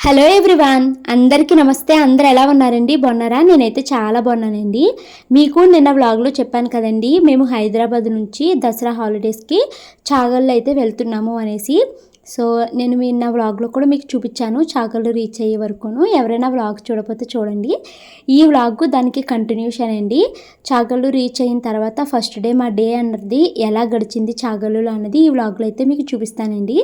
Hello everyone అందరికీ నమస్తే. అందరు ఎలా ఉన్నారండి? బాగున్నారా? నేనైతే చాలా బాగున్నానండి. మీకు నిన్న వ్లాగ్లో చెప్పాను కదండి మేము హైదరాబాద్ నుంచి దసరా హాలిడేస్కి చాగల్లో అయితే వెళ్తున్నాము అనేసి. సో నేను మీ నా వ్లాగ్లో కూడా మీకు చూపించాను చాకలు రీచ్ అయ్యే వరకును. ఎవరైనా వ్లాగ్ చూడకపోతే చూడండి. ఈ వ్లాగ్ దానికి కంటిన్యూషన్ అండి. చాగళ్ళు రీచ్ అయిన తర్వాత ఫస్ట్ డే మా డే అన్నది ఎలా గడిచింది చాగళ్ళు అన్నది ఈ వ్లాగ్లో అయితే మీకు చూపిస్తానండి.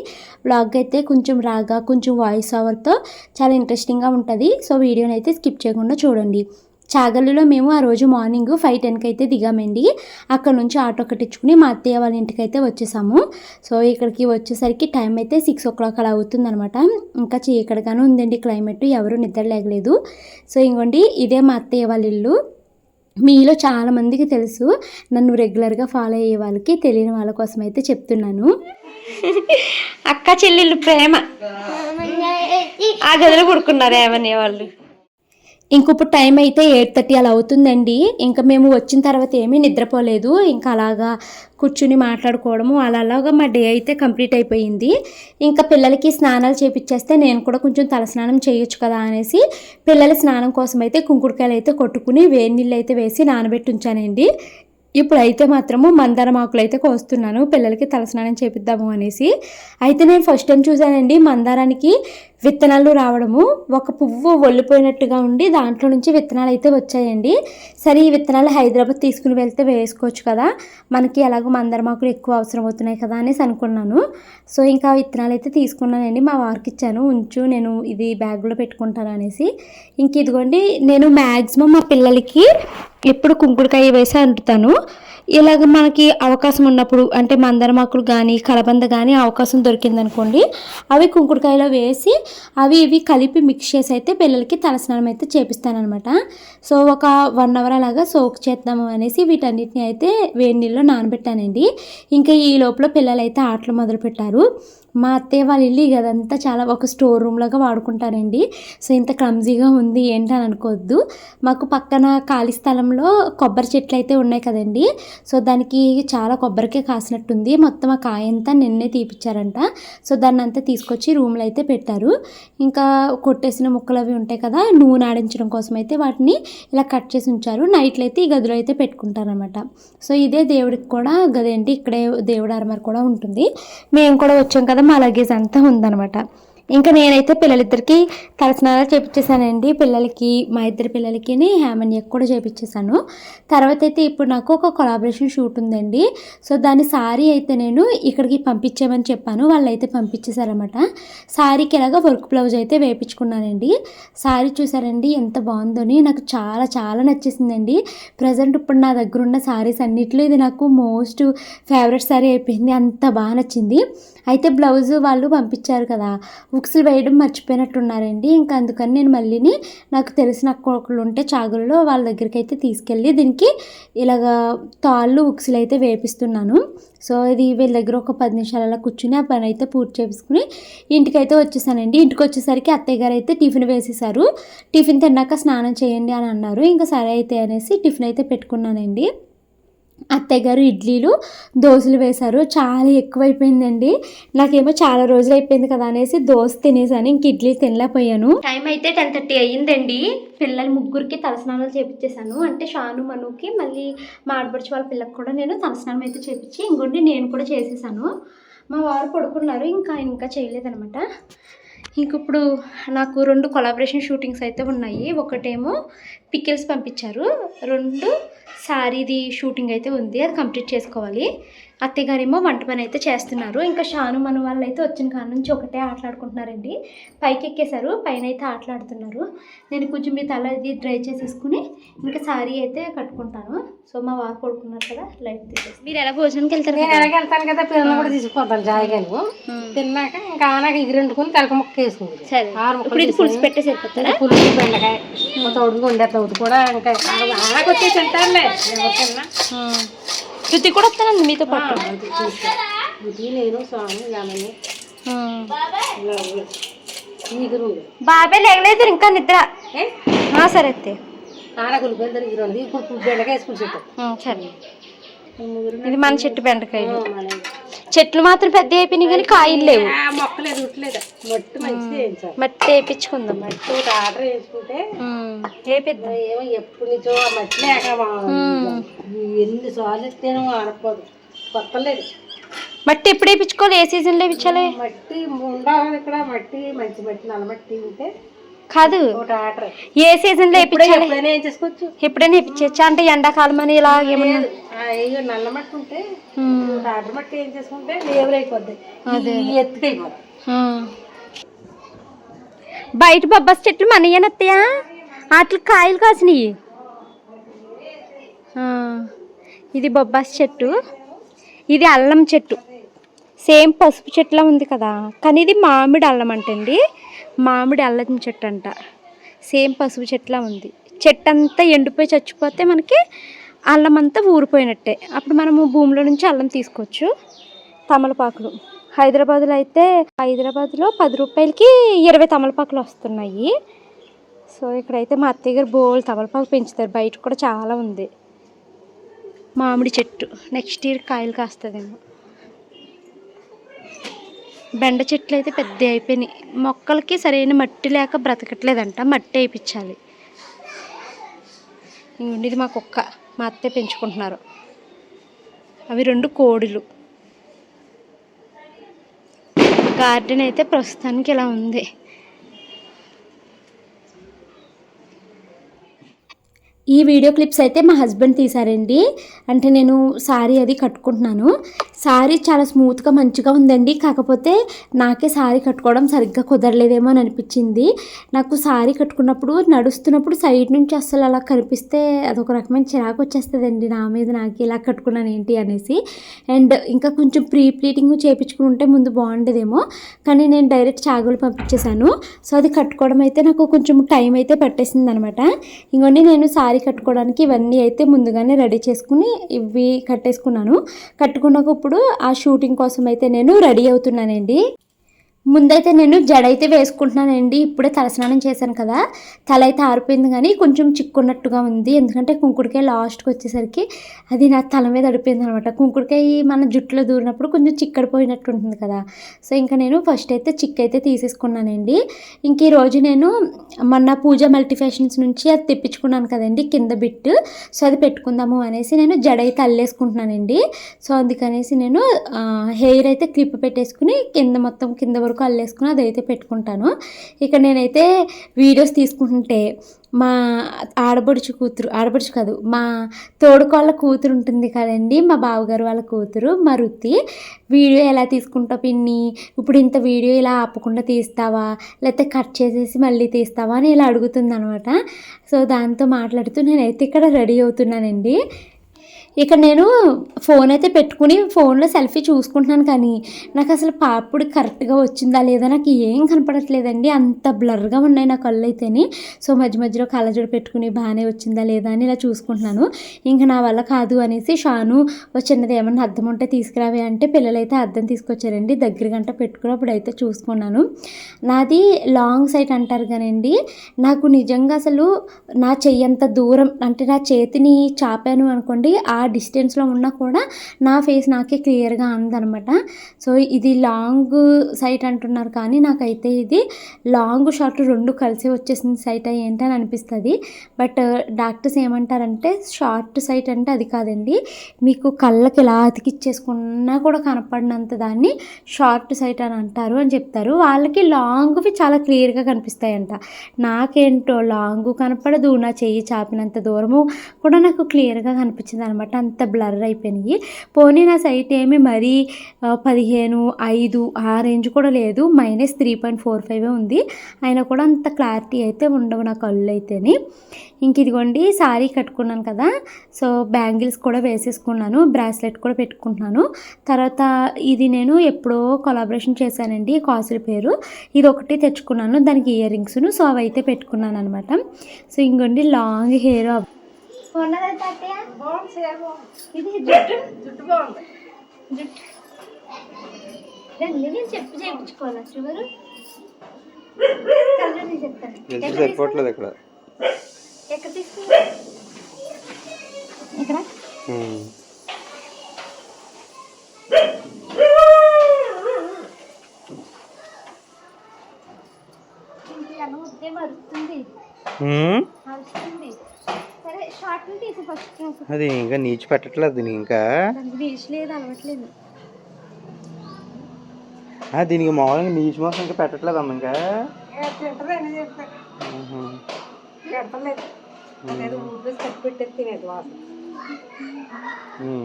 వ్లాగ్ అయితే కొంచెం రాగా కొంచెం వాయిస్ ఓవర్తో చాలా ఇంట్రెస్టింగ్గా ఉంటుంది. సో వీడియోని అయితే స్కిప్ చేయకుండా చూడండి. చాగలిలో మేము ఆ రోజు మార్నింగ్ ఫైవ్ టెన్కి అయితే దిగామండి. అక్కడ నుంచి ఆటో కట్టించుకుని మా అత్తయ్య వాళ్ళ ఇంటికి అయితే వచ్చేసాము. సో ఇక్కడికి వచ్చేసరికి టైం అయితే సిక్స్ ఓ క్లాక్ అలా అవుతుందనమాట ఇంకా చీకటిగానే ఉందండి క్లైమేట్. ఎవరు నిద్ర లేగలేదు. సో ఇంకోండి ఇదే మా అత్తయ్య వాళ్ళ ఇల్లు. మీలో చాలామందికి తెలుసు. నన్ను రెగ్యులర్గా ఫాలో అయ్యే వాళ్ళకి తెలియని వాళ్ళ కోసం అయితే చెప్తున్నాను. అక్క చెల్లెళ్ళు ప్రేమ. ఆ గదిలో పడుకున్నారు ఏమనే వాళ్ళు ఇంకొప్పుడు టైం అయితే ఎయిట్ థర్టీ అలా అవుతుందండి. ఇంకా మేము వచ్చిన తర్వాత ఏమీ నిద్రపోలేదు. ఇంకా అలాగా కూర్చుని మాట్లాడుకోవడము అలా అలాగా మా డే అయితే కంప్లీట్ అయిపోయింది. ఇంకా పిల్లలకి స్నానాలు చేపించేస్తే నేను కూడా కొంచెం తలస్నానం చేయొచ్చు కదా అనేసి పిల్లల స్నానం కోసం అయితే కుంకుడుకాయలు అయితే కొట్టుకుని వేడి నీళ్ళు అయితే వేసి నానబెట్టి ఉంచానండి. ఇప్పుడైతే మాత్రము మందారం ఆకులు అయితే కోస్తున్నాను. పిల్లలకి తలస్నానం చేపిద్దాము అనేసి. అయితే నేను ఫస్ట్ టైం చూశానండి మందారానికి విత్తనాలు రావడము. ఒక పువ్వు ఒళ్ళిపోయినట్టుగా ఉండి దాంట్లో నుంచి విత్తనాలు అయితే వచ్చాయండి. సరే ఈ విత్తనాలు హైదరాబాద్ తీసుకుని వెళ్తే వేసుకోవచ్చు కదా. మనకి ఎలాగో మందారం ఎక్కువ అవసరం అవుతున్నాయి కదా అనేసి అనుకున్నాను. సో ఇంకా ఆ విత్తనాలు అయితే తీసుకున్నానండి. మా వారికి ఇచ్చాను. ఉంచు నేను ఇది బ్యాగ్లో పెట్టుకుంటాను అనేసి. ఇంక ఇదిగోండి నేను మ్యాక్సిమం మా పిల్లలకి ఎప్పుడు కుంకుడుకాయ వేసి అంటుతాను. ఇలాగ మనకి అవకాశం ఉన్నప్పుడు అంటే మందరమాకులు కానీ కలబంద కానీ అవకాశం దొరికిందనుకోండి అవి కుంకుడుకాయలో వేసి అవి ఇవి కలిపి మిక్స్ చేసి అయితే పిల్లలకి తలస్నానం అయితే చేపిస్తానమాట సో ఒక వన్ అవర్ అలాగా సోక్ చేద్దాము అనేసి వీటన్నిటిని అయితే వేడి నీళ్ళలో నానబెట్టానండి. ఇంకా ఈ లోపల పిల్లలు అయితే ఆటలు మొదలుపెట్టారు. మా అత్తయ్య వాళ్ళ ఇల్లు అదంతా చాలా ఒక స్టోర్ రూమ్ లాగా వాడుకుంటారండి. సో ఇంత క్లమ్జీగా ఉంది ఏంటని అనుకోవద్దు. మాకు పక్కన ఖాళీ స్థలంలో కొబ్బరి చెట్లు అయితే ఉన్నాయి కదండి. సో దానికి చాలా కొబ్బరికే కాసినట్టుంది. మొత్తం ఆ కాయ అంతా నిన్నే తీపిచ్చారంట. సో దాన్ని అంతా తీసుకొచ్చి రూమ్లో అయితే పెట్టారు. ఇంకా కొట్టేసిన ముక్కలు అవి ఉంటాయి కదా నూనె ఆడించడం కోసం అయితే వాటిని ఇలా కట్ చేసి ఉంచారు. నైట్లు అయితే ఈ గదిలో అయితే పెట్టుకుంటారనమాట సో ఇదే దేవుడికి కూడా గదేంటి ఇక్కడే దేవుడు అరమర్ కూడా ఉంటుంది. మేము కూడా వచ్చాం కదా మా లగేజ్ అంతా ఉందన్నమాట. ఇంకా నేనైతే పిల్లలిద్దరికి తలస్నానాలు చేపించేసానండి పిల్లలకి మా ఇద్దరు పిల్లలకి హేమన్యకు కూడా చేపించేసాను తర్వాత అయితే ఇప్పుడు నాకు ఒక కొలాబరేషన్ షూట్ ఉందండి. సో దాని సారీ అయితే నేను ఇక్కడికి పంపించామని చెప్పాను. వాళ్ళు అయితే పంపించేశారనమాట సారీకి ఎలాగ వర్క్ బ్లౌజ్ అయితే వేయించుకున్నానండి సారీ చూసారండి ఎంత బాగుందని నాకు చాలా చాలా నచ్చేసిందండి. ప్రజెంట్ ఇప్పుడు నా దగ్గర ఉన్న సారీస్ అన్నిట్లో ఇది నాకు మోస్ట్ ఫేవరెట్ సారీ అయిపోయింది. అంత బాగా నచ్చింది. అయితే బ్లౌజ్ వాళ్ళు పంపించారు కదా ఉక్సులు వేయడం మర్చిపోయినట్టున్నారండి. ఇంకా అందుకని నేను మళ్ళీని నాకు తెలిసిన ఒకళ్ళు ఉంటే చాగుల్లో వాళ్ళ దగ్గరికి అయితే తీసుకెళ్ళి దీనికి ఇలాగ తాళ్ళు ఉక్సులు అయితే వేపిస్తున్నాను. సో ఇది వీళ్ళ దగ్గర ఒక పది నిమిషాలు అలా కూర్చుని ఆ పని అయితే పూర్తి చేసుకుని ఇంటికైతే వచ్చేసానండి. ఇంటికి వచ్చేసరికి అత్తయ్య గారు అయితే టిఫిన్ వేసేసారు టిఫిన్ తిన్నాక స్నానం చేయండి అని అన్నారు. ఇంకా సరే అయితే అనేసి టిఫిన్ అయితే పెట్టుకున్నానండి. అత్తయ్య గారు ఇడ్లీలు దోశలు వేశారు. చాలా ఎక్కువైపోయిందండి. నాకేమో చాలా రోజులు అయిపోయింది కదా అనేసి దోశ తినేసాను. ఇంక ఇడ్లీ తినలేకపోయాను. టైం అయితే టెన్ థర్టీ అయ్యిందండి. పిల్లలు ముగ్గురికి తలస్నానాలు చేపించేశాను. అంటే షాను మనుకి మళ్ళీ మా వాళ్ళ పిల్లకి కూడా నేను తలస్నానం అయితే చేపించి ఇంకోటి నేను కూడా చేసేసాను మా వారు పడుకున్నారు. ఇంకా ఇంకా చేయలేదనమాట ఇంకిప్పుడు నాకు రెండు కొలాబరేషన్ షూటింగ్స్ అయితే ఉన్నాయి. ఒకటేమో పికిల్స్ పంపించారు. రెండు శారీది షూటింగ్ అయితే ఉంది. అది కంప్లీట్ చేసుకోవాలి. అత్తయ్య గారేమో వంట పని అయితే చేస్తున్నారు. ఇంకా షాను మన వాళ్ళు అయితే వచ్చిన కాడ నుంచి ఒకటే ఆటలాడుకుంటున్నారండి. పైకి ఎక్కేశారు పైన అయితే ఆటలాడుతున్నారు. నేను కొంచెం మీ తల ఇది డ్రై చేసేసుకుని ఇంకా శారీ అయితే కట్టుకుంటాను. సో మా వారు పడుకున్నారు కదా లైట్ తీసేసి. మీరు ఎలా భోజనానికి వెళ్తారు నేను వెళ్తాను కదా పిల్లలు కూడా తీసుకుపోతాను జాయిగాను. తిన్నాక ఇంకా ఆనాక ఎగిరి వండుకుని తలక ముక్క వేసుకుంది. సరే. ఆరు ఇప్పుడు ఇది పులుసు పెట్టే సరిపోతారా పులుసు బెండకాయ తోడుగా ఉండేది అవుతుంది కూడా ఇంకా ఆనాక వచ్చి తింటారులే ఎవరికన్నా శృతి కూడా వస్తానండి మీతో పాటు. నేను బాబాయ్ లేగలేదు ఇంకా నిద్ర. సరే సరే. ఇది మన చెట్టు బెండకాయలు. చెట్లు మాత్రం పెద్ద అయిపోయినాయి కానీ కాయలు లేవు. మొక్కలు ఎదుగుట్లేదు మట్టి మంచిది మట్టి వేయించుకుందాం మట్టి ఒకటి ఆర్డర్ వేయించుకుంటే వేపిద్దాం. ఏమో ఎప్పుడు ఆ మట్టి లేక ఎన్ని సార్లు ఇస్తేనో ఆడపోదు కొత్తలేదు. మట్టి ఎప్పుడు వేయించుకోవాలి? ఏ సీజన్లో వేయించాలి? మట్టి ఉండాలి ఇక్కడ. మట్టి మంచి మట్టి నల్ల మట్టి ఉంటే కాదు. ఏ ఇప్పుడే వేయించాలి ఎప్పుడైనా వేయించచ్చా అంటే ఎండాకాలం అని ఇలా నల్ల మట్టి ఉంటే మట్టి ఏం చేసుకుంటే అయిపోద్ది. బయట బొబ్బాస్ చెట్లు మనయ్యనత్తయా వాటికి కాయలు కాసినాయి. ఇది బొబ్బాస్ చెట్టు. ఇది అల్లం చెట్టు. సేమ్ పసుపు చెట్లా ఉంది కదా. కానీ ఇది మామిడి అల్లం అంటండి. మామిడి అల్లం చెట్టు అంట సేమ్ పసుపు చెట్లా ఉంది. చెట్టు అంతా ఎండిపోయి చచ్చిపోతే మనకి అల్లం అంతా ఊరిపోయినట్టే. అప్పుడు మనము భూమిలో నుంచి అల్లం తీసుకోవచ్చు. తమలపాకులు. హైదరాబాద్లో అయితే హైదరాబాద్లో పది రూపాయలకి ఇరవై తమలపాకులు వస్తున్నాయి. సో ఇక్కడైతే మా అత్తయ్య గారు బోల్ తమలపాకు పెంచుతారు. బయట కూడా చాలా ఉంది. మామిడి చెట్టు. నెక్స్ట్ ఇయర్ కాయలు కాస్తుందేమో. బెండ చెట్లు అయితే పెద్ద అయిపోయినాయి. మొక్కలకి సరైన మట్టి లేక బ్రతకట్లేదంట మట్టి వేయించాలి. ఇది మా కుక్క మా అత్తే పెంచుకుంటున్నారు. అవి రెండు కోడులు. గార్డెన్ అయితే ప్రస్తుతానికి ఇలా ఉంది. ఈ వీడియో క్లిప్స్ అయితే మా హస్బెండ్ తీశారండి. అంటే నేను శారీ అది కట్టుకుంటున్నాను. శారీ చాలా స్మూత్గా మంచిగా ఉందండి. కాకపోతే నాకే శారీ కట్టుకోవడం సరిగ్గా కుదరలేదేమో అని అనిపించింది. నాకు శారీ కట్టుకున్నప్పుడు నడుస్తున్నప్పుడు సైడ్ నుంచి అస్సలు అలా కనిపిస్తే అదొక రకమైన చిరాకు వచ్చేస్తుందండి నా మీద. నాకు ఇలా కట్టుకున్నాను ఏంటి అనేసి. అండ్ ఇంకా కొంచెం ప్రీ ప్లీటింగ్ చేయించుకుని ఉంటే ముందు బాగుండేదేమో. కానీ నేను డైరెక్ట్ చాగులు పంపించేశాను. సో అది కట్టుకోవడం అయితే నాకు కొంచెం టైం అయితే పట్టేసింది అనమాట ఇంకోండి నేను శారీ కట్టుకోవడానికి ఇవన్నీ అయితే ముందుగానే రెడీ చేసుకుని ఇవి కట్టేసుకున్నాను. కట్టుకున్నప్పుడు ఇప్పుడు ఆ షూటింగ్ కోసం అయితే నేను రెడీ అవుతున్నానండి. ముందైతే నేను జడ అయితే వేసుకుంటున్నానండి ఇప్పుడే తలస్నానం చేశాను కదా. తల అయితే ఆరిపోయింది కానీ కొంచెం చిక్కున్నట్టుగా ఉంది. ఎందుకంటే కుంకుడికాయ లాస్ట్కి వచ్చేసరికి అది నా తల మీద అడిపోయింది అనమాట కుంకుడికాయ మన జుట్టులో దూరినప్పుడు కొంచెం చిక్కడిపోయినట్టు ఉంటుంది కదా. సో ఇంకా నేను ఫస్ట్ అయితే చిక్ అయితే తీసేసుకున్నానండి. ఇంక ఈరోజు నేను మొన్న పూజ మల్టీ ఫ్యాషన్స్ నుంచి అది తెప్పించుకున్నాను కదండి కింద బిట్ సో అది పెట్టుకుందాము అనేసి నేను జడ అయితే అల్లేసుకుంటున్నానండి. సో అందుకనేసి నేను హెయిర్ అయితే క్లిప్ పెట్టేసుకుని కింద మొత్తం కింద వరకు అల్లేసుకుని అదైతే పెట్టుకుంటాను. ఇక నేనైతే వీడియోస్ తీసుకుంటుంటే మా ఆడబడుచు కూతురు ఆడబడుచు కాదు మా తోడుకోళ్ళ కూతురు ఉంటుంది కదండి మా బావగారు వాళ్ళ కూతురు మా రుత్తి వీడియో ఎలా తీసుకుంటావు పిన్ని? ఇప్పుడు ఇంత వీడియో ఇలా ఆపకుండా తీస్తావా? లేకపోతే కట్ చేసేసి మళ్ళీ తీస్తావా అని ఇలా అడుగుతుంది అనమాట సో దాంతో మాట్లాడుతూ నేనైతే ఇక్కడ రెడీ అవుతున్నానండి. ఇక్కడ నేను ఫోన్ అయితే పెట్టుకుని ఫోన్లో సెల్ఫీ చూసుకుంటున్నాను కానీ నాకు అసలు పాపుడు కరెక్ట్గా వచ్చిందా లేదా నాకు ఏం కనపడట్లేదండి. అంత బ్లర్గా ఉన్నాయి నా కళ్ళు అయితేని. సో మధ్య మధ్యలో కళ్ళజోడు పెట్టుకుని బాగానే వచ్చిందా లేదా అని ఇలా చూసుకుంటున్నాను. ఇంకా నా వల్ల కాదు అనేసి షాను ఓ చిన్నది ఏమన్నా అర్థం ఉంటే తీసుకురావే అంటే పిల్లలైతే అర్థం తీసుకొచ్చారండి. దగ్గర గంట పెట్టుకున్నప్పుడు అయితే చూసుకున్నాను. నాది లాంగ్ సైట్ అంటారు కానండి. నాకు నిజంగా అసలు నా చెయ్యంత దూరం అంటే నా చేతిని చాపాను అనుకోండి ఆ డిస్టెన్స్లో ఉన్నా కూడా నా ఫేస్ నాకే క్లియర్గా అందనమాట. సో ఇది లాంగ్ సైట్ అంటున్నారు కానీ నాకైతే ఇది లాంగ్ షార్ట్ రెండు కలిసి వచ్చేసింది సైట్ ఏంటి అని అనిపిస్తుంది. బట్ డాక్టర్స్ uh, ఏమంటారంటే షార్ట్ సైట్ అంటే అది కాదండి. మీకు కళ్ళకి ఇలా అతికిచ్చేసుకున్నా కూడా కనపడినంత దాన్ని షార్ట్ సైట్ అని అంటారు అని చెప్తారు. వాళ్ళకి లాంగ్వి చాలా క్లియర్గా కనిపిస్తాయంట. నాకేంటో లాంగ్ కనపడదు నా చెయ్యి చాపినంత దూరము కూడా నాకు క్లియర్గా కనిపించింది అనమాట అంత బ్లర్ అయిపోయినాయి. పోనీ నా సైట్ ఏమి మరీ పదిహేను ఐదు ఆ రేంజ్ కూడా లేదు. Minus three point four five ఉంది. అయినా కూడా అంత క్లారిటీ అయితే ఉండవు నా కళ్ళు అయితేని. ఇంక ఇదిగోండి శారీ కట్టుకున్నాను కదా. సో బ్యాంగిల్స్ కూడా వేసేసుకున్నాను. బ్రాస్లెట్ కూడా పెట్టుకుంటున్నాను. తర్వాత ఇది నేను ఎప్పుడో కొలాబరేషన్ చేశానండి కాసుల పేరు. ఇది ఒకటి తెచ్చుకున్నాను దానికి ఇయర్ రింగ్స్ను. సో అవి అయితే పెట్టుకున్నాను అనమాట సో ఇంకోండి లాంగ్ హెయిర్ ఉన్నదా తాతయ్య? ఇది జుట్టు. జుట్టు బాగుంది. జుట్టు. నేను చెప్పు చేయించుకోవాలి? చివరు? చెప్తాను. సరిపోవట్లేదు ఇక్కడ. ఎక్కడ అది ఇంకా నీచి పెట్టట్లేదు దీనికి ఇంకా. దానికి మామూలుగా నీచి మాసం ఇంకా పెట్టట్లేదు అమ్మ ఇంకా.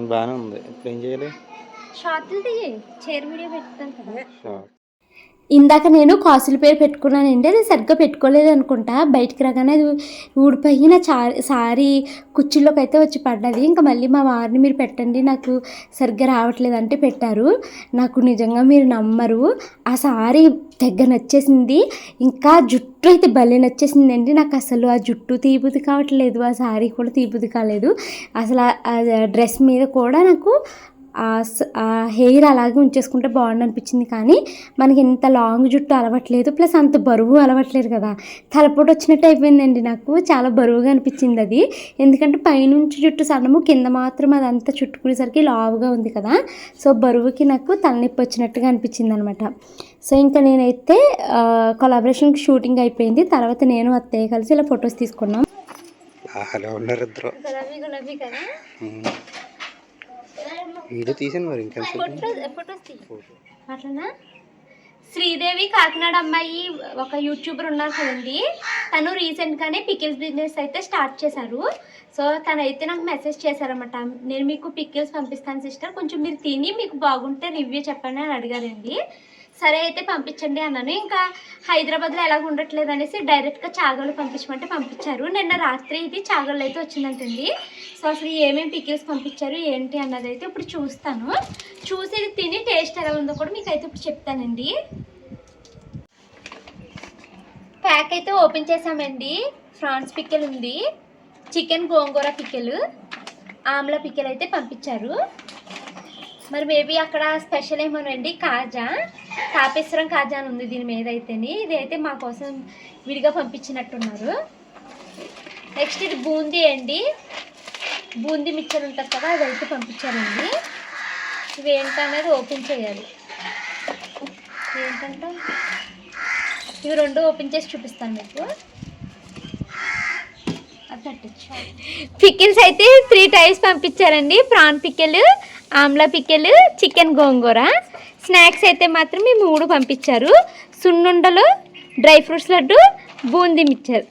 బాగానే ఉంది. ఇప్పుడు ఏం చేయాలి? షార్ట్లు తీయి. చైర్ వీడియో పెడతాను కదా. ఇందాక నేను కాసుల పేరు పెట్టుకున్నానండి అది సరిగ్గా పెట్టుకోలేదు అనుకుంటా బయటికి రాగానే అది ఊడిపోయి నా చా సారీ కుర్చీలోకి అయితే వచ్చి పడ్డది. ఇంకా మళ్ళీ మా వారిని మీరు పెట్టండి నాకు సరిగ్గా రావట్లేదు అంటే పెట్టారు. నాకు నిజంగా మీరు నమ్మరు. ఆ సారీ దగ్గర నచ్చేసింది. ఇంకా జుట్టు అయితే భలే నచ్చేసిందండి. నాకు అసలు ఆ జుట్టు తీపుది కావట్లేదు ఆ సారీ కూడా తీపుది కాలేదు. అసలు ఆ- డ్రెస్ మీద కూడా నాకు హెయిర్ అలాగే ఉంచేసుకుంటే బాగుండు అనిపించింది కానీ మనకి ఇంత లాంగ్ జుట్టు అలవట్లేదు ప్లస్ అంత బరువు అలవట్లేదు కదా. తలపోటు వచ్చినట్టు అయిపోయిందండి నాకు. చాలా బరువుగా అనిపించింది అది. ఎందుకంటే పైనుంచి జుట్టు సన్నము కింద మాత్రం అదంతా చుట్టుకునేసరికి లావుగా ఉంది కదా. సో బరువుకి నాకు తలనొప్పి వచ్చినట్టుగా అనిపించింది అనమాట సో ఇంకా నేనైతే కొలాబరేషన్ షూటింగ్ అయిపోయింది. తర్వాత నేను అత్తయ్య కలిసి ఇలా ఫొటోస్ తీసుకున్నాం. అలా ఉన్నారు ఇద్దరు. గులాబీ గులాబీ కదా. వీడియో తీసాను మరి ఇంకా ఫోటోస్ ఫోటోస్ తీయి. అట్లనా? శ్రీదేవి కాకినాడ అమ్మాయి ఒక యూట్యూబర్ ఉన్నారు కదండి. తను రీసెంట్గానే పికిల్స్ బిజినెస్ అయితే స్టార్ట్ చేశారు. సో తనైతే నాకు మెసేజ్ చేశారన్నమాట నేను మీకు పికిల్స్ పంపిస్తాను సిస్టర్. కొంచెం మీరు తిని మీకు బాగుంటే రివ్యూ చెప్పండి అని అడిగారండి. సరే అయితే పంపించండి అన్నాను. ఇంకా హైదరాబాద్లో ఎలాగ ఉండట్లేదు అనేసి డైరెక్ట్గా చాగలు పంపించమంటే పంపించారు. నిన్న రాత్రి ఇది చాగళ్ళు అయితే వచ్చిందంటండి. సో అసలు ఏమేమి పికిల్స్ పంపించారు ఏంటి అన్నది అయితే ఇప్పుడు చూస్తాను. చూసి తిని టేస్ట్ ఎలా ఉందో కూడా మీకు అయితే ఇప్పుడు చెప్తానండి. ప్యాక్ అయితే ఓపెన్ చేసామండి ఫ్రాన్స్ పిక్కల్ ఉంది. చికెన్ గోంగూర పిక్కలు ఆమ్లా పిక్కలు అయితే పంపించారు. మరి మేబీ అక్కడ స్పెషల్ ఏమోనండి కాజా. తాపేశ్వరం కాజా అని ఉంది దీని మీద అయితేని. ఇదైతే అయితే మా కోసం విడిగా పంపించినట్టున్నారు. నెక్స్ట్ ఇది బూందీ అండి. బూందీ మిక్చర్ ఉంటుంది కదా అది అయితే పంపించారండి. ఇవి ఏంటనేది ఓపెన్ చేయాలి. ఏంటంటే ఇవి రెండు ఓపెన్ చేసి చూపిస్తాను మీకు. పికిల్స్ అయితే త్రీ టైప్స్ పంపించారండి. Prawn pickle amla pickle chicken gongura. Snacks అయితే మాత్రం ఈ మూడు పంపించారు. సున్నుండలు dry fruits laddu boondi mixture.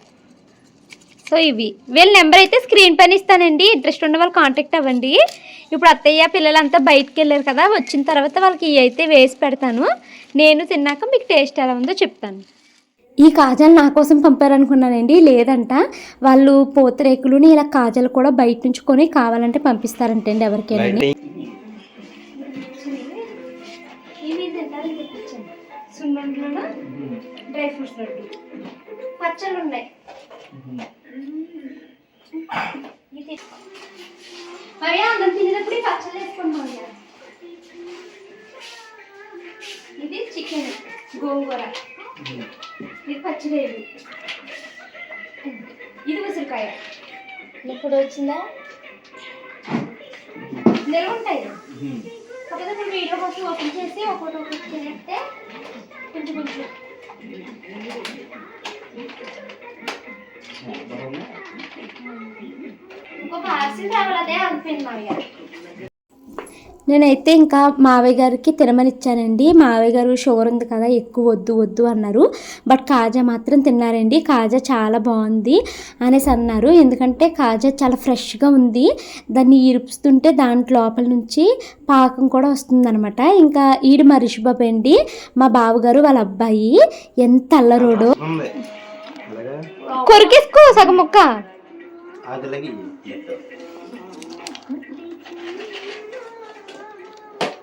So ఇవి. వీళ్ళ నెంబర్ అయితే స్క్రీన్ పైన ఇస్తానండి. ఇంట్రెస్ట్ ఉన్న వాళ్ళు కాంటాక్ట్ అవ్వండి. ఇప్పుడు అత్తయ్య పిల్లలంతా బయటికి వెళ్ళారు కదా వచ్చిన తర్వాత వాళ్ళకి ఇవి అయితే వేసి పెడతాను. నేను తిన్నాక మీకు టేస్ట్ ఎలా ఉందో చెప్తాను. ఈ కాజాలు నా కోసం పంపారనుకున్నానండి. లేదంట. వాళ్ళు పూతరేకులుని ఇలా కాజాలు కూడా బయట నుంచి కొని కావాలంటే పంపిస్తారంటండి ఎవరికైనా. సున్నుండలు డ్రై ఫ్రూట్స్ లడ్డు పచ్చళ్ళు ఉన్నాయి ఇది మరి అన్నం తినేటప్పుడు ఈ పచ్చళ్ళు మామయ్య. ఇది చికెన్ గోంగూర. ఇది పచ్చిరేలు ఇది ఉసిరికాయ. ఇప్పుడు వచ్చిందా? నిల్వ ఉంటాయి. కాకపోతే వీడియో కోసం ఓపెన్ చేసి ఒక్కొక్కటి ఒక్కొక్కటి తినేస్తే కొంచెం కొంచెం ఇంకో పార్సిల్ రావాలి అదే అనిపోయింది మామయ్య నేనైతే ఇంకా మావయ్య గారికి తినమనిచ్చానండి. మావయ్య గారు షుగర్ ఉంది కదా ఎక్కువ వద్దు వద్దు అన్నారు. బట్ కాజా మాత్రం తిన్నారండి. కాజా చాలా బాగుంది అనేసి అన్నారు. ఎందుకంటే కాజా చాలా ఫ్రెష్గా ఉంది. దాన్ని ఇరుపుతుంటే దాంట్లో లోపల నుంచి పాకం కూడా వస్తుందన్నమాట. ఇంకా ఈడు మా రిషిబాబు అండి. మా బావగారు వాళ్ళ అబ్బాయి. ఎంత అల్లరోడో. కొరికేసుకో సగం ముక్క.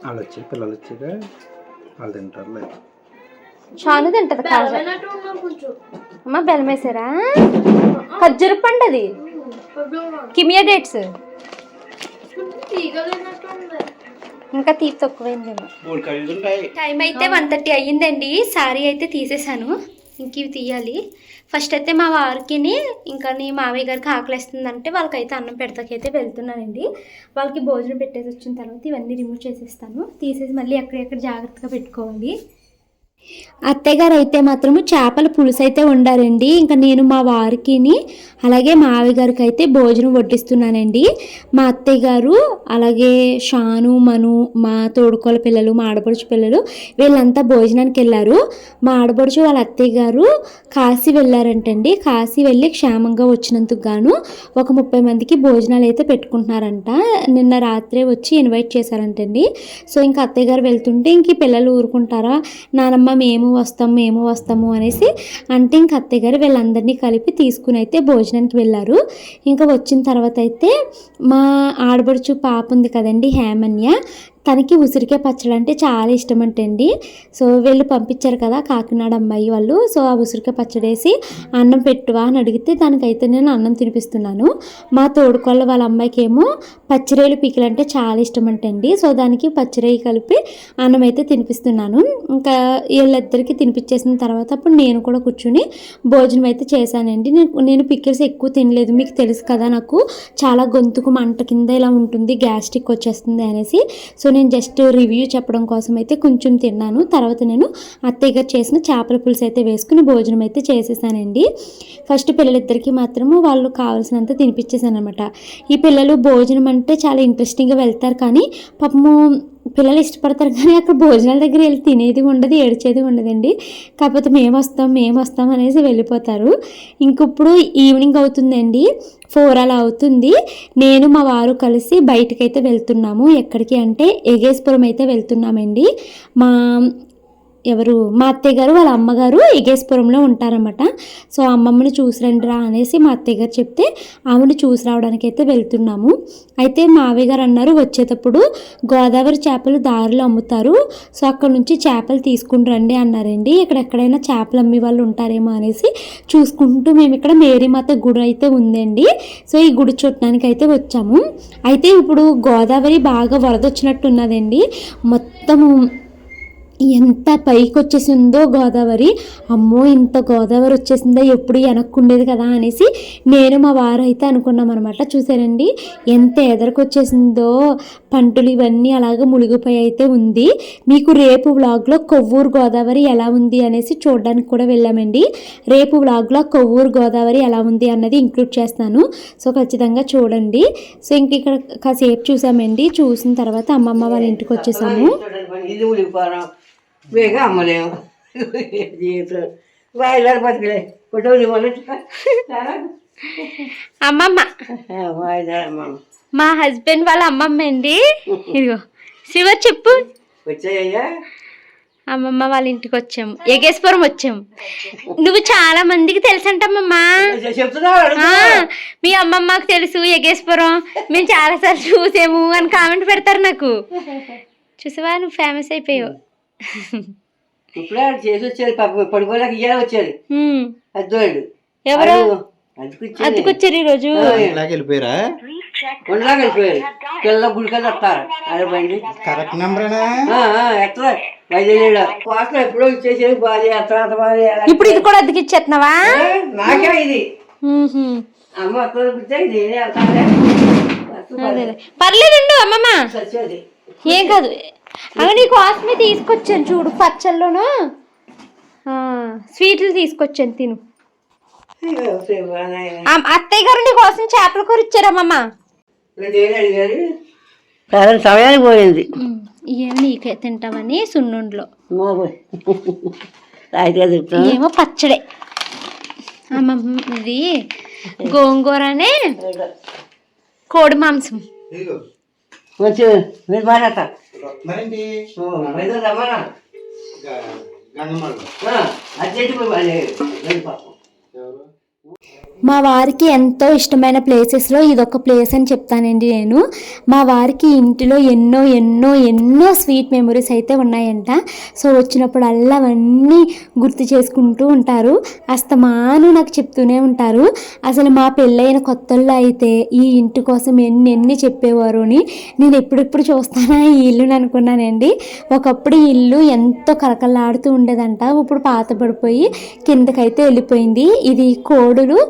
వాళ్ళు వచ్చి పిల్లలు వచ్చాక వాళ్ళు తింటారులే. చాలు తింటది కాజా. అమ్మ బెల్లం వేసారా ఖర్జూర పండు అది కిమియా డేట్స్. ఇంకా తీపి ఉంటాయి. టైం అయితే వన్ థర్టీ అయ్యిందండి. శారీ అయితే తీసేసాను. ఇంక ఇవి తీయాలి. ఫస్ట్ అయితే మా వారికిని ఇంకా నీ మావయ్య గారికి ఆకలిస్తుందంటే వాళ్ళకైతే అన్నం పెడతాకైతే వెళ్తున్నానండి. వాళ్ళకి భోజనం పెట్టేసి వచ్చిన తర్వాత ఇవన్నీ రిమూవ్ చేసేస్తాను. తీసేసి మళ్ళీ ఎక్కడెక్కడ జాగ్రత్తగా పెట్టుకోవాలి. అత్తయ్య అయితే మాత్రము చేపల పులుసు అయితే వండారండి. ఇంకా నేను మా వారికిని అలాగే మా గారికి అయితే భోజనం వడ్డిస్తున్నానండి. మా అత్తయ్య గారు అలాగే షాను మను మా తోడుకోల పిల్లలు మా ఆడపడుచు పిల్లలు వీళ్ళంతా భోజనానికి వెళ్ళారు మా ఆడపడుచు వాళ్ళ అత్తయ్య గారు కాశీ వెళ్ళారంటండి. కాశీ వెళ్ళి క్షేమంగా వచ్చినందుకు గాను ఒక ముప్పై మందికి భోజనాలు అయితే పెట్టుకుంటున్నారంట. నిన్న రాత్రే వచ్చి ఇన్వైట్ చేశారంటండి. సో ఇంకా అత్తయ్య గారు వెళ్తుంటే ఇంక పిల్లలు ఊరుకుంటారా? నానమ్మ మేము వస్తాం మేము వస్తాము అనేసి అంటే ఇంక అత్తయ్య గారు వీళ్ళందరినీ కలిపి తీసుకుని అయితే భోజనానికి వెళ్ళారు. ఇంకా వచ్చిన తర్వాత అయితే మా ఆడబడుచు పాప ఉంది కదండి హేమన్య. తనకి ఉసిరికాయ పచ్చడి అంటే చాలా ఇష్టం అంటండి. సో వీళ్ళు పంపించారు కదా కాకినాడ అమ్మాయి వాళ్ళు. సో ఆ ఉసిరికాయ పచ్చడి వేసి అన్నం పెట్టువా అని అడిగితే దానికైతే నేను అన్నం తినిపిస్తున్నాను. మా తోడుకోళ్ళ వాళ్ళ అమ్మాయికి ఏమో పచ్చిరేలు పీకలు అంటే చాలా ఇష్టం అంటండి. సో దానికి పచ్చిరేయి కలిపి అన్నం అయితే తినిపిస్తున్నాను. ఇంకా వీళ్ళిద్దరికి తినిపించేసిన తర్వాత అప్పుడు నేను కూడా కూర్చుని భోజనం అయితే చేశానండి. నేను నేను పిక్కిల్స్ ఎక్కువ తినలేదు. మీకు తెలుసు కదా నాకు. చాలా గొంతుకు మంట కింద ఇలా ఉంటుంది. గ్యాస్ట్రిక్ వచ్చేస్తుంది అనేసి. సో నేను జస్ట్ రివ్యూ చెప్పడం కోసం అయితే కొంచెం తిన్నాను. తర్వాత నేను అత్తయ్య గారు చేసిన చేపల పులుసు అయితే వేసుకుని భోజనం అయితే చేసేసానండి. ఫస్ట్ పిల్లలిద్దరికీ మాత్రము వాళ్ళు కావాల్సినంత తినిపించేసాను అనమాట ఈ పిల్లలు భోజనం అంటే చాలా ఇంట్రెస్టింగ్గా వెళ్తారు కానీ పాపము పిల్లలు ఇష్టపడతారు కానీ అక్కడ భోజనాల దగ్గర వెళ్ళి తినేది ఉండదు ఏడ్చేది ఉండదండి. కాకపోతే మేము వస్తాం మేము వస్తాం అనేసి వెళ్ళిపోతారు. ఇంకప్పుడు ఈవినింగ్ అవుతుందండి. ఫోర్ అలా అవుతుంది. నేను మా వారు కలిసి బయటకైతే వెళ్తున్నాము. ఎక్కడికి అంటే ఎగేశ్పురం అయితే వెళ్తున్నామండి. మా ఎవరు? మా అత్తయ్య గారు వాళ్ళ అమ్మగారు ఎగేశ్పురంలో ఉంటారన్నమాట. సో అమ్మమ్మని చూసిరండి రా అనేసి మా అత్తయ్య గారు చెప్తే ఆమెను చూసి రావడానికి అయితే వెళ్తున్నాము. అయితే మావయ్య గారు అన్నారు వచ్చేటప్పుడు గోదావరి చేపలు దారిలో అమ్ముతారు. సో అక్కడ నుంచి చేపలు తీసుకుని రండి అన్నారండి. ఇక్కడ ఎక్కడైనా చేపలు అమ్మే వాళ్ళు ఉంటారేమో అనేసి చూసుకుంటూ మేము ఇక్కడ మేరీమాత గుడి అయితే ఉందండి. సో ఈ గుడి చూడటానికి అయితే వచ్చాము. అయితే ఇప్పుడు గోదావరి బాగా వరద వచ్చినట్టు ఉన్నదండి. మొత్తము ఎంత పైకి వచ్చేసిందో గోదావరి అమ్మో ఇంత గోదావరి వచ్చేసిందో ఎప్పుడు వెనక్కుండేది కదా అనేసి నేను మా వారు అయితే అనుకున్నాం అనమాట చూసారండి ఎంత ఎదరకొచ్చేసిందో పంటలు ఇవన్నీ అలాగే మునిగిపోయి అయితే ఉంది. మీకు రేపు వ్లాగ్లో కొవ్వూరు గోదావరి ఎలా ఉంది అనేసి చూడడానికి కూడా వెళ్ళామండి. రేపు వ్లాగ్లో కొవ్వూరు గోదావరి ఎలా ఉంది అన్నది ఇంక్లూడ్ చేస్తాను. సో ఖచ్చితంగా చూడండి. సో ఇంక ఇక్కడ కాసేపు చూసామండి. చూసిన తర్వాత అమ్మమ్మ వాళ్ళ ఇంటికి వచ్చేసాము. ఇది ಬೇಗ ಅಮ್ಮಲೇವು జీవితం వాయిదాలు బతికలే ఫోటో అమ్మమ్మ వాయిదా అమ్మ మా హస్బెండ్ వాళ్ళ అమ్మమ్మ అండి ఇదిగో శివ చెప్పు వచ్చాయ్యా అమ్మమ్మ వాళ్ళ ఇంటికి వచ్చాము ఎగేశ్వరం వచ్చాము నువ్వు చాలా మందికి తెలుసంటమ్మమ్మా చెప్తున్నావు ఆ, మీ అమ్మమ్మకు తెలుసు ఎగేశ్వరం మేము చాలాసార్లు చూసాము అని కామెంట్ పెడతారు నాకు చూసావా నువ్వు ఫేమస్ అయిపోయావు ఇప్పుడే ఆడు చేసి వచ్చాడు పాప పడిపోలేక ఇయ్యాల వచ్చాడు ఉమ్. అద్దోడు ఎవరు? అద్దెకొచ్చారు ఈరోజు. వెళ్ళిపోయారా? ఉండలా వెళ్ళిపోయాడు పిల్లల గుడికి వస్తారు. అదే బండి. కరెక్ట్ నెంబరేనా? ఎట్లా బయలుదేరాడు. కోసం ఎప్పుడో ఇచ్చేసేది బాధ అంత బాధ? ఇప్పుడు ఇది కూడా అద్దెకిచ్చేస్తున్నావా ఆ, నాకే ఇది. అమ్మ అక్కడ నేనే వెళ్తానే. పర్లేదండు అమ్మమ్మ. ఏం కాదు. అవి నీ కోసమే తీసుకొచ్చాను చూడు పచ్చళ్ళలోను ఆ, స్వీట్లు తీసుకొచ్చాను తిను. అత్తయ్య గారు నీ కోసం చేపల కూర ఇచ్చారమ్మమ్మ సరే సమయానికి పోయింది. ఏం నీకే తింటామని సున్నుండ్లో. ఏమో పచ్చడే. అమ్మమ్మ ఇది గోంగూరనే కోడి మాంసం. వచ్చి మీరు మాట్లాడతా మరేంటి? రమ్మన్నా గంగమ్మడు అర్జెంట్ పోయి వాళ్ళు పాపం ఎవరు మా వారికి ఎంతో ఇష్టమైన ప్లేసెస్లో ఇదొక ప్లేస్ అని చెప్తానండి నేను. మా వారికి ఇంటిలో ఎన్నో ఎన్నో ఎన్నో స్వీట్ మెమరీస్ అయితే ఉన్నాయంట. సో వచ్చినప్పుడు అల్లా అవన్నీ గుర్తు చేసుకుంటూ ఉంటారు. అస్తమాను నాకు చెప్తూనే ఉంటారు. అసలు మా పెళ్ళైన కొత్తల్లో అయితే ఈ ఇంటి కోసం ఎన్ని ఎన్ని చెప్పేవారు అని నేను ఎప్పుడెప్పుడు చూస్తానా ఈ ఇల్లుని అనుకున్నానండి. ఒకప్పుడు ఈ ఇల్లు ఎంతో కరకలాడుతూ ఉండేదంట. ఇప్పుడు పాత పడిపోయి కిందకైతే వెళ్ళిపోయింది. ఇది కోడులు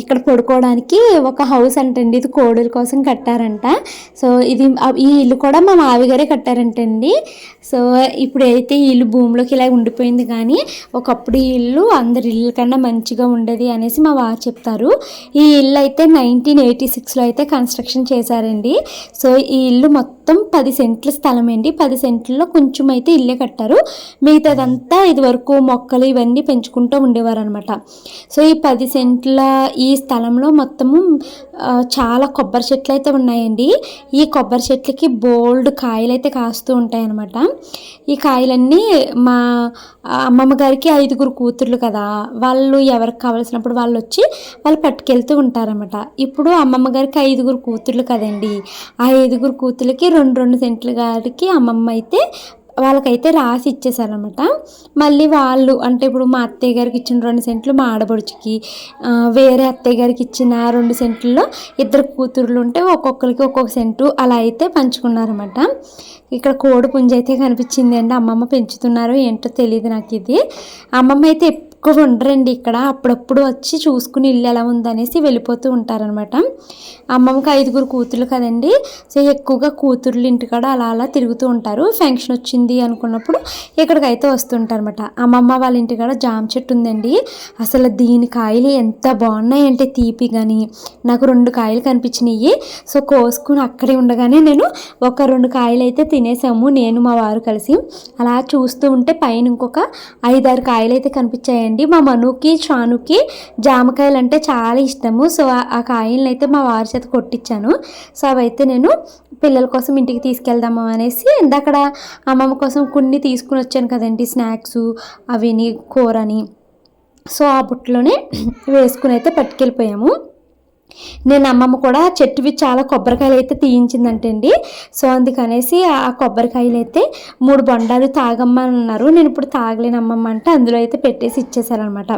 ఇక్కడ పడుకోవడానికి ఒక హౌస్ అంటండి. ఇది కోడల కోసం కట్టారంట. సో ఇది ఈ ఇల్లు కూడా మా మావిగారే కట్టారంటండి. సో ఇప్పుడు అయితే ఈ ఇల్లు భూమిలోకి ఇలా ఉండిపోయింది కానీ ఒకప్పుడు ఈ ఇల్లు అందరి ఇల్లు కన్నా మంచిగా ఉండేది అనేసి మా వారు చెప్తారు. ఈ ఇల్లు అయితే నైన్టీన్ ఎయిటీ సిక్స్లో అయితే కన్స్ట్రక్షన్ చేశారండి. సో ఈ ఇల్లు మొత్తం పది సెంట్ల స్థలం అండి పది సెంట్లలో కొంచెం అయితే ఇల్లే కట్టారు. మిగతాదంతా ఇది వరకు మొక్కలు ఇవన్నీ పెంచుకుంటూ ఉండేవారు అనమాట సో ఈ పది సెంట్ల ఈ స్థలంలో మొత్తము చాలా కొబ్బరి చెట్లు అయితే ఉన్నాయండి. ఈ కొబ్బరి చెట్లకి బోల్డ్ కాయలు అయితే కాస్తూ ఉంటాయన్నమాట. ఈ కాయలన్నీ మా అమ్మమ్మ గారికి ఐదుగురు కూతుర్లు కదా. వాళ్ళు ఎవరికి కావాల్సినప్పుడు వాళ్ళు వచ్చి వాళ్ళు పట్టుకెళ్తూ ఉంటారన్నమాట. ఇప్పుడు అమ్మమ్మ గారికి ఐదుగురు కూతుర్లు కదండి. ఆ ఐదుగురు కూతుర్లకి రెండు రెండు సెంట్ల గారికి అమ్మమ్మ అయితే వాళ్ళకైతే రాసి ఇచ్చేసారనమాట మళ్ళీ వాళ్ళు అంటే ఇప్పుడు మా అత్తయ్య గారికి ఇచ్చిన రెండు సెంట్లు మా ఆడపడుచుకి వేరే అత్తయ్య గారికి ఇచ్చిన రెండు సెంట్లలో ఇద్దరు కూతుర్లు ఉంటే ఒక్కొక్కరికి ఒక్కొక్క సెంటు అలా అయితే పంచుకున్నారన్నమాట. ఇక్కడ కోడి పుంజ అయితే కనిపించింది అండి. అమ్మమ్మ పెంచుతున్నారు ఏంటో తెలియదు నాకు ఇది. అమ్మమ్మ అయితే ఎక్కువ ఉండరండి ఇక్కడ. అప్పుడప్పుడు వచ్చి చూసుకుని ఇల్లు ఎలా ఉందనేసి వెళ్ళిపోతూ ఉంటారనమాట అమ్మమ్మకి ఐదుగురు కూతుర్లు కదండి. సో ఎక్కువగా కూతుర్లు ఇంటికాడ అలా అలా తిరుగుతూ ఉంటారు. ఫంక్షన్ వచ్చింది అనుకున్నప్పుడు ఇక్కడికైతే వస్తుంటారనమాట అమ్మమ్మ వాళ్ళ ఇంటికాడ జామ చెట్టు ఉందండి. అసలు దీని కాయలు ఎంత బాగున్నాయంటే తీపి కానీ నాకు రెండు కాయలు కనిపించినాయి. సో కోసుకుని అక్కడే ఉండగానే నేను ఒక రెండు కాయలు అయితే తినేసాము నేను మా వారు కలిసి. అలా చూస్తూ ఉంటే పైన ఇంకొక ఐదారు కాయలు అయితే అండి. మా మనుకి షానుకి జామకాయలు అంటే చాలా ఇష్టము. సో ఆ- కాయలను అయితే మా వారి చేత కొట్టించాను సో అవైతే నేను పిల్లల కోసం ఇంటికి తీసుకెళ్దాము అనేసి ఇందక్కడ అమ్మమ్మ కోసం కొన్ని తీసుకుని వచ్చాను కదండి. స్నాక్స్ అవిని కూరని. సో ఆ బుట్టలోనే వేసుకుని అయితే పట్టుకెళ్ళిపోయాము. నేను అమ్మమ్మ కూడా చెట్టువి చాలా కొబ్బరికాయలు అయితే తీయించిందంటండి. సో అందుకనేసి ఆ కొబ్బరికాయలు అయితే మూడు బొండాలు తాగమ్మ అని అన్నారు. నేను ఇప్పుడు తాగలేను అమ్మమ్మ అంటే అందులో అయితే పెట్టేసి ఇచ్చేసారనమాట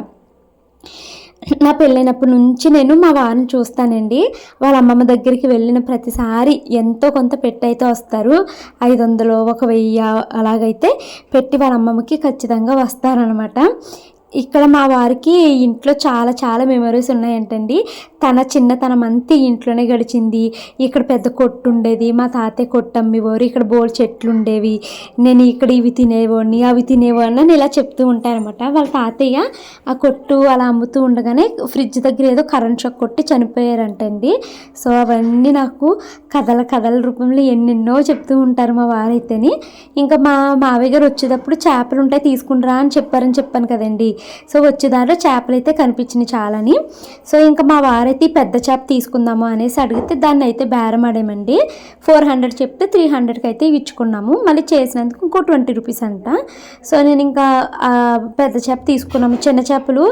నా పెళ్ళైనప్పటి నుంచి నేను మా వారిని చూస్తానండి. వాళ్ళ అమ్మమ్మ దగ్గరికి వెళ్ళిన ప్రతిసారి ఎంతో కొంత పెట్టి అయితే వస్తారు. ఐదు వందలు ఒక వెయ్యి అలాగైతే పెట్టి వాళ్ళ అమ్మమ్మకి ఖచ్చితంగా వస్తారనమాట ఇక్కడ మా వారికి ఇంట్లో చాలా చాలా మెమరీస్ ఉన్నాయంటండి. తన చిన్నతనం అంతా ఇంట్లోనే గడిచింది. ఇక్కడ పెద్ద కొట్టు ఉండేది మా తాతయ్య కొట్టు అమ్మేవారు ఇక్కడ బోల్ చెట్లు ఉండేవి. నేను ఇక్కడ ఇవి తినేవాడిని అవి తినేవాడిని అని ఇలా చెప్తూ ఉంటారనమాట వాళ్ళ తాతయ్య ఆ కొట్టు అలా అమ్ముతూ ఉండగానే ఫ్రిడ్జ్ దగ్గర ఏదో కరెంట్ షాక్ కొట్టి చనిపోయారంటండి. సో అవన్నీ నాకు కథల కథల రూపంలో ఎన్నెన్నో చెప్తూ ఉంటారు మా వారైతేని. ఇంకా మా మావయ్య గారు వచ్చేటప్పుడు చేపలు ఉంటాయి తీసుకుంటారా అని చెప్పారని చెప్పాను కదండి. సో వచ్చేదారిలో చేపలు అయితే కనిపించినాయి చాలని. సో ఇంకా మా వారైతే ఈ పెద్ద చేప తీసుకుందాము అనేసి అడిగితే దాన్ని అయితే బేరం ఆడామండి. ఫోర్ హండ్రెడ్ చెప్తే త్రీ హండ్రెడ్కి అయితే ఇచ్చుకున్నాము. మళ్ళీ చేసినందుకు ఇంకో ట్వంటీ రూపీస్ అంట. సో నేను ఇంకా పెద్ద చేప తీసుకున్నాము. చిన్న చేపలు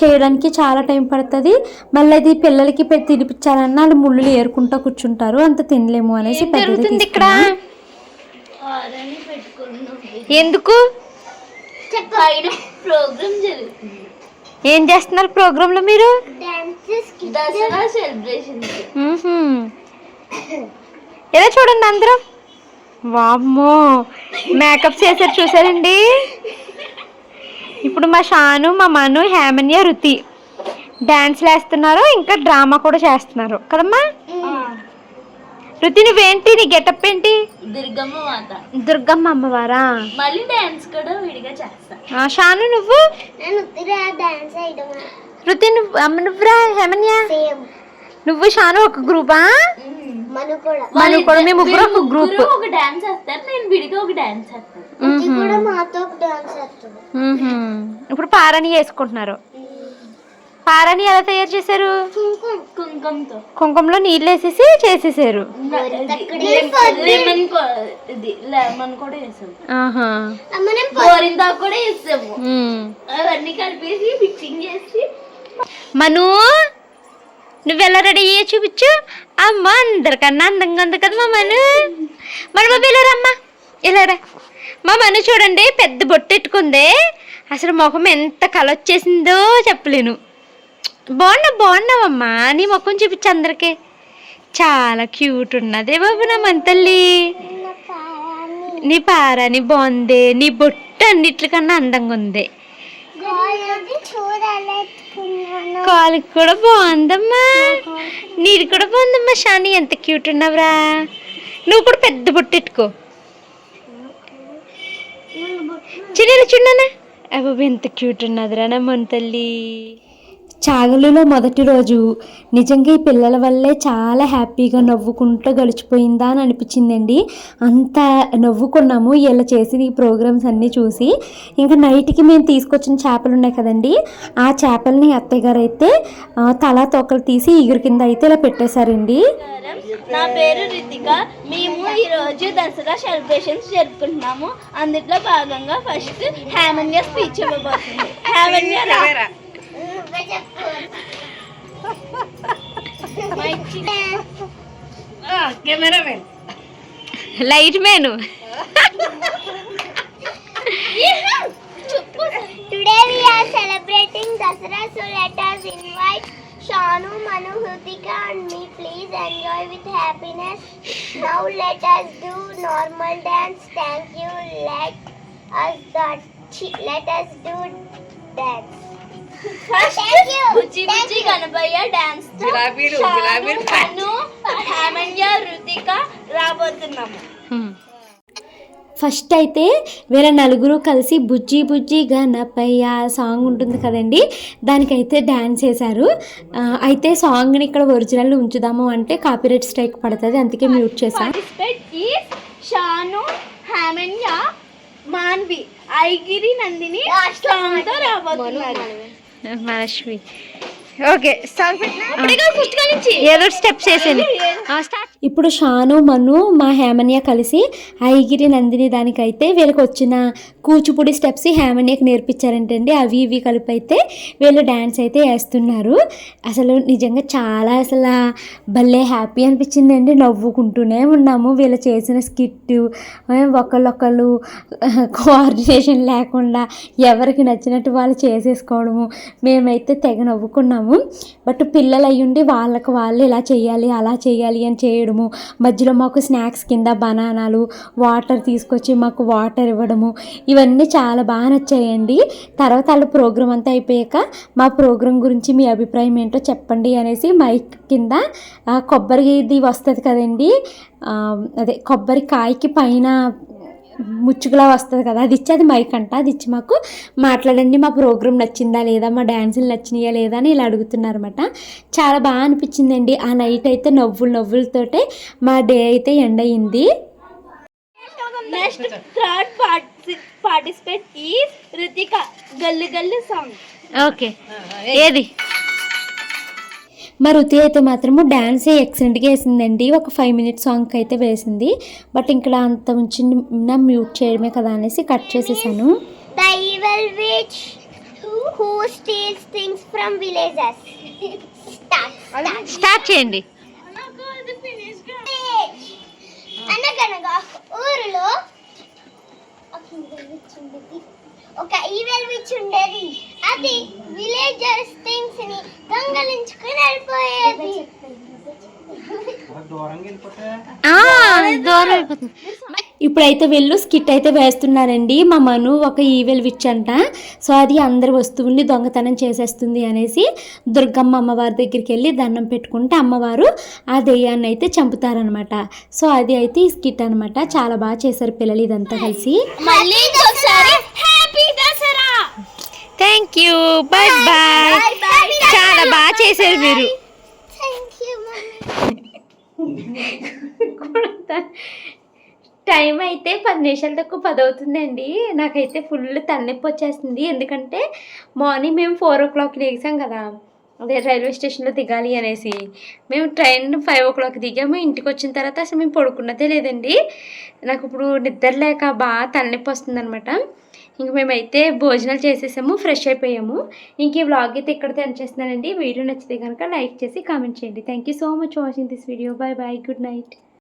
చేయడానికి చాలా టైం పడుతుంది. మళ్ళీ అది పిల్లలకి తినిపించాలన్నా వాళ్ళు ముళ్ళు ఏరుకుంటూ కూర్చుంటారు. అంత తినలేము అనేసి పెద్దది ఇక్కడ? ఎందుకు? ప్రోగ్రామ్ జరుగుతుంది. ఏం చేస్తున్నారు ప్రోగ్రాంలో మీరు? దసరా సెలబ్రేషన్. ఏదో చూడండి అందరూ? వామ్మో మేకప్ చేశారు చూసారండి ఇప్పుడు మా షాను మా మను హేమన్య రుతి. డాన్స్లు వేస్తున్నారు ఇంకా డ్రామా కూడా చేస్తున్నారు. కదమ్మా? రుతి నువ్వేంటి? నీ గెటప్ ఏంటి? దుర్గమ్మ మాత. దుర్గమ్మ అమ్మవారా? మళ్ళీ డాన్స్ కూడా విడిగా చేస్తా. ఆ, షాను నువ్వు? నేను ఉత్తిగా డాన్స్ వేయడం రుతి నువ్వు అమ్మ నువ్వురా హేమన్య? నువ్వు షాను ఒక గ్రూపా? మన కూడా. మనం కూడా మేము ముగ్గురు ఒక గ్రూప్. ఒక డాన్స్ వేస్తారు నేను విడిగా ఒక డాన్స్ వేస్తాను కూడా మాతో ఒక డాన్స్ వేస్తాను మ్మ్హ్మ్. ఇప్పుడు పారాని వేసుకుంటున్నారు. పారాని ఎలా తయారు చేశారు? కుంకుమతో. కుంకుమలో నీళ్ళు వేసేసి చేసేసారు. లెమన్ లెమన్ కూడా వేసాము. ఆహా. గోరిందా కూడా వేసాము. మ్మ్. అవన్నీ కలిపేసి మిక్సింగ్ చేసి మను నువ్వెలా రెడీ అయ్యే చూపించు. అమ్మ అందరికన్నా అందంగా ఉంది కదా మా మను. మన బాబు వెళ్ళారమ్మా వెళ్ళారా మా మను చూడండి పెద్ద బొట్టు పెట్టుకుంది. అసలు ముఖం ఎంత కలొచ్చేసిందో చెప్పలేను. బాగున్నావు బాగున్నావమ్మా. నీ ముఖం చూపించి అందరికీ. చాలా క్యూట్ ఉన్నదే బాబు నా మంతల్లి నీ పారాని బాగుంది నీ బొట్టు అన్నిట్లకన్నా అందంగా ఉంది. కాలుకి కూడా బాగుందమ్మా. నీది కూడా బాగుందమ్మా షాని. ఎంత క్యూట్ ఉన్నావురా. నువ్వు కూడా పెద్ద బొట్టెట్టుకో చిన్న చిన్ననా అబ్బాబు ఎంత క్యూట్ ఉన్నదిరా నా మన తల్లి చాగలిలో మొదటి రోజు. నిజంగా ఈ పిల్లల వల్లే చాలా హ్యాపీగా నవ్వుకుంటూ గడిచిపోయిందా అని అనిపించిందండి. అంత నవ్వుకున్నాము. ఇలా చేసిన ఈ ప్రోగ్రామ్స్ అన్నీ చూసి. ఇంకా నైట్కి మేము తీసుకొచ్చిన చేపలు ఉన్నాయి కదండి. ఆ చేపల్ని అత్తయ్య గారు అయితే తలా తోకలు తీసి ఈగురు కింద అయితే ఇలా పెట్టేశారండి. నా పేరు రితిక. మేము ఈరోజు దసరా సెలబ్రేషన్స్ జరుపుకుంటున్నాము. అందులో భాగంగా first హ్యామన్య speech ఇవ్వబోతుంది. Hyamanya cameraman light Today we are celebrating Dasara so let us invite Shanu, Manu, Hrutika and me please enjoy with happiness. Now let us do normal dance. Thank you. Let us, let us do dance. First. Bujji Ruthika రాబోతున్నాము. First అయితే వీళ్ళ నలుగురు కలిసి బుజ్జి బుజ్జి Ganapayya song ఉంటుంది కదండి. దానికైతే dance చేశారు. అయితే సాంగ్ని ఇక్కడ ఒరిజినల్ ఉంచుదాము అంటే కాపీరైట్ స్ట్రైక్ పడుతుంది. అందుకే మ్యూట్ చేశాను షాను మాన్వి ఐగిరి నందిని తో రాబోతున్నారు మనశ్వి ఓకే. ఏదో స్టెప్స్ వేసేది ఇప్పుడు షాను మను మా హేమన్య కలిసి ఐగిరి నందిని దానికైతే వీళ్ళకి వచ్చిన కూచిపూడి స్టెప్స్ హేమన్యకి నేర్పించారంటండి. అవి ఇవి కలిపి అయితే వీళ్ళు డ్యాన్స్ అయితే వేస్తున్నారు. అసలు నిజంగా చాలా అసలు భలే హ్యాపీ అనిపించిందండి. నవ్వుకుంటూనే ఉన్నాము. వీళ్ళు చేసిన స్కిట్ ఒకళ్ళొకళ్ళు కోఆర్డినేషన్ లేకుండా ఎవరికి నచ్చినట్టు వాళ్ళు చేసేసుకోవడము. మేమైతే తెగ నవ్వుకున్నాము. బట్ పిల్లలు అయ్యుండి వాళ్ళకు వాళ్ళు ఇలా చేయాలి అలా చేయాలి అని చేయడము. మధ్యలో మాకు స్నాక్స్ కింద బనానాలు వాటర్ తీసుకొచ్చి మాకు వాటర్ ఇవ్వడము. ఇవన్నీ చాలా బాగా నచ్చాయండి. తర్వాత వాళ్ళ ప్రోగ్రామ్ అంతా అయిపోయాక మా ప్రోగ్రామ్ గురించి మీ అభిప్రాయం ఏంటో చెప్పండి అనేసి మైక్ కింద కొబ్బరి ఇది వస్తుంది కదండి. అదే కొబ్బరి కాయకి పైన ముచ్చుకులా వస్తుంది కదా అది ఇచ్చి అది మైక్ అంట అది ఇచ్చి మాకు మాట్లాడండి మా ప్రోగ్రామ్ నచ్చిందా లేదా మా డ్యాన్సులు నచ్చినాయా లేదా అని ఇలా అడుగుతున్నారన్నమాట. చాలా బాగా అనిపించిందండి. ఆ నైట్ అయితే నవ్వులు నవ్వులతోటే మా డే అయితే ఎండ్ అయింది next third participate is Ruthika గల్లు గల్లు సాంగ్ ఓకే ఏది? మా రుతి అయితే మాత్రము డ్యాన్స్ ఎక్సలెంట్గా వేసిందండి ఒక ఫైవ్ మినిట్స్ సాంగ్కి అయితే వేసింది బట్ ఇక్కడ అంత ఉంచి మ్యూట్ చేయడమే కదా అనేసి కట్ చేసేసాను The evil witch who steals things from villages. Start. Start. Start చేయండి అనగనగా ఊరిలో ఒక ఈవెల్ విచ్ ఉండేది. అది విలేజర్స్ థింగ్స్ని దొంగలించుకుని వెళ్ళిపోయేది. దూరం ఇప్పుడైతే వీళ్ళు స్కిట్ అయితే వేస్తున్నారండి. మా మను ఒక ఈవెల్ విచ్ అంట. సో అది అందరి వస్తువుల్ని దొంగతనం చేసేస్తుంది అనేసి దుర్గమ్మ అమ్మవారి దగ్గరికి వెళ్ళి దండం పెట్టుకుంటే అమ్మవారు ఆ దెయ్యాన్ని అయితే చంపుతారనమాట సో అది అయితే ఈ స్కిట్ అనమాట చాలా బాగా చేశారు పిల్లలు ఇదంతా కలిసి. మళ్ళీ థ్యాంక్ యూ బాయ్ బాయ్ చాలా బాగా చేశారు మీరు థ్యాంక్ యూ టైం అయితే పది నిమిషాల తక్కువ పది అవుతుందండి నాకైతే ఫుల్ తలనొప్పి వచ్చేస్తుంది. ఎందుకంటే మార్నింగ్ మేము ఫోర్ ఓ క్లాక్ లేసాం కదా. అదే రైల్వే స్టేషన్లో దిగాలి అనేసి. మేము ట్రైన్ ఫైవ్ ఓ క్లాక్ దిగాము. ఇంటికి వచ్చిన తర్వాత అసలు మేము పడుకున్నదే లేదండి. నాకు ఇప్పుడు నిద్ర లేక బాగా తలనొప్పి వస్తుంది అనమాట ఇంక మేమైతే భోజనాలు చేసేసాము ఫ్రెష్ అయిపోయాము. ఇంక ఈ వ్లాగ్ అయితే ఇక్కడితో ఎండ్ చేస్తున్నానండి. వీడియో నచ్చితే కనుక లైక్ చేసి కామెంట్ చేయండి. Thank you so much watching this video bye bye good night